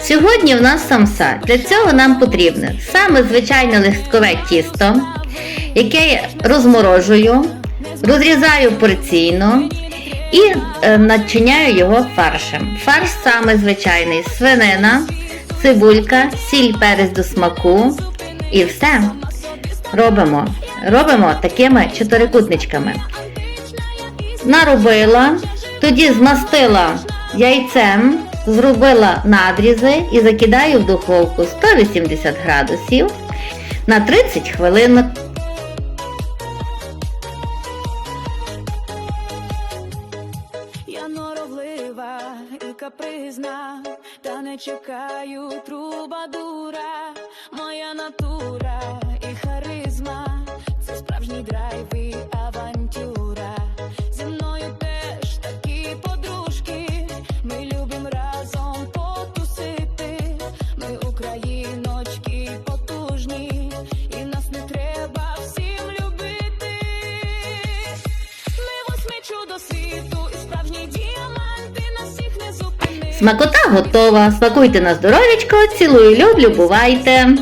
Сьогодні в нас самса. Для цього нам потрібне саме звичайне листкове тісто, яке я розморожую, розрізаю порційно і е, начиняю його фаршем. Фарш саме звичайний свинина, цибулька, сіль перець до смаку і все. Робимо. Робимо такими чотирикутничками. Наробила, тоді змастила яйцем, зробила надрізи і закидаю в духовку 180 градусів на 30 хвилин. Я норовлива і капризна, та не чекаю трубадура, моя натура і харизма, це справжній драйв і авантюра. Чудо світу і справжні діаманти нас всіх не зупинить. Смакота готова. Смакуйте на здоров'ячко. Цілую, люблю, бувайте!